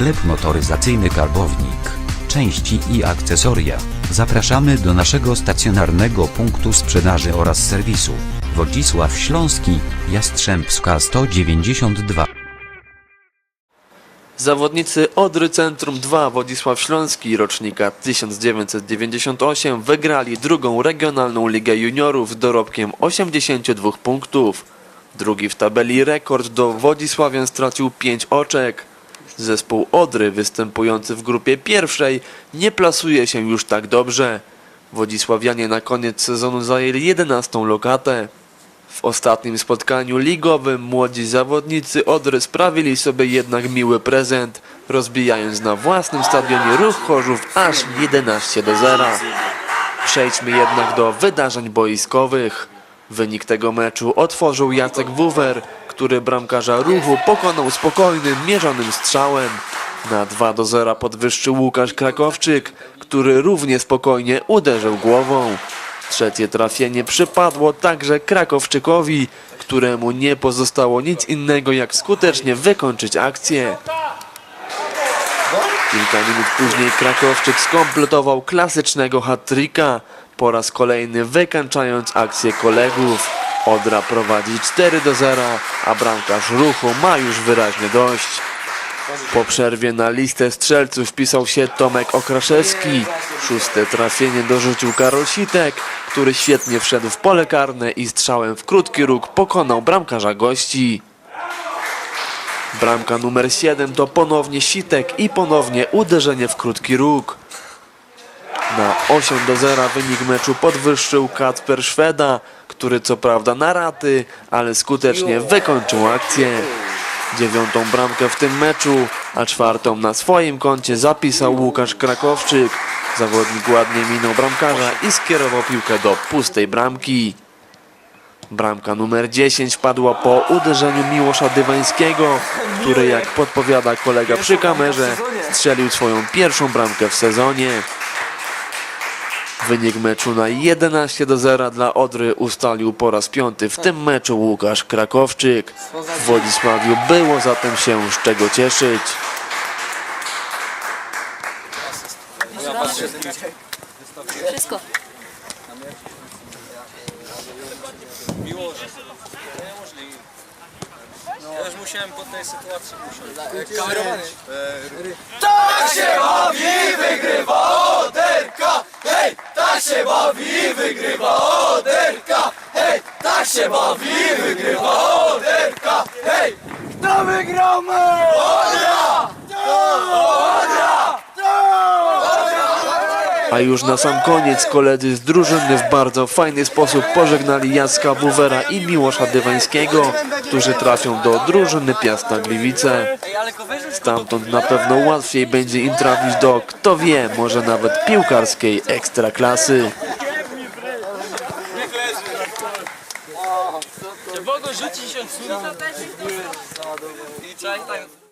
Sklep motoryzacyjny Karbownik. Części i akcesoria. Zapraszamy do naszego stacjonarnego punktu sprzedaży oraz serwisu. Wodzisław Śląski, Jastrzębska 192. Zawodnicy Odry Centrum 2 Wodzisław Śląski rocznika 1998 wygrali drugą regionalną ligę juniorów z dorobkiem 82 punktów. Drugi w tabeli rekord do Wodzisławian stracił 5 oczek. Zespół Odry występujący w grupie pierwszej nie plasuje się już tak dobrze. Wodzisławianie na koniec sezonu zajęli 11 lokatę. W ostatnim spotkaniu ligowym młodzi zawodnicy Odry sprawili sobie jednak miły prezent, rozbijając na własnym stadionie ruch Chorzów aż 11 do 0. Przejdźmy jednak do wydarzeń boiskowych. Wynik tego meczu otworzył Jacek Wuwer, który bramkarza ruchu pokonał spokojnym, mierzonym strzałem. Na 2 do 0 podwyższył Łukasz Krakowczyk, który równie spokojnie uderzył głową. Trzecie trafienie przypadło także Krakowczykowi, któremu nie pozostało nic innego jak skutecznie wykończyć akcję. Kilka minut później Krakowczyk skompletował klasycznego hat-tricka, po raz kolejny wykańczając akcję kolegów. Odra prowadzi 4 do 0, a bramkarz ruchu ma już wyraźnie dość. Po przerwie na listę strzelców wpisał się Tomek Okraszewski. Szóste trafienie dorzucił Karol Sitek, który świetnie wszedł w pole karne i strzałem w krótki róg pokonał bramkarza gości. Bramka numer 7 to ponownie Sitek i ponownie uderzenie w krótki róg. Na 8 do 0 wynik meczu podwyższył Kacper Szweda, który co prawda na raty, ale skutecznie wykończył akcję. Dziewiątą bramkę w tym meczu, a czwartą na swoim koncie zapisał Łukasz Krakowczyk. Zawodnik ładnie minął bramkarza i skierował piłkę do pustej bramki. Bramka numer 10 padła po uderzeniu Miłosza Dywańskiego, który jak podpowiada kolega przy kamerze strzelił swoją pierwszą bramkę w sezonie. Wynik meczu na 11 do 0 dla Odry ustalił po raz piąty w tym meczu Łukasz Krakowczyk. W Wodzisławiu było zatem się z czego cieszyć. Wszystko. Ja już musiałem po tej sytuacji musiał. A już na sam koniec koledzy z drużyny w bardzo fajny sposób pożegnali Jacka Buwera i Miłosza Dywańskiego, którzy trafią do drużyny Piasta Gliwice. Stamtąd na pewno łatwiej będzie im trafić do, kto wie, może nawet piłkarskiej ekstraklasy. Mogę rzucić się w I czaj tak.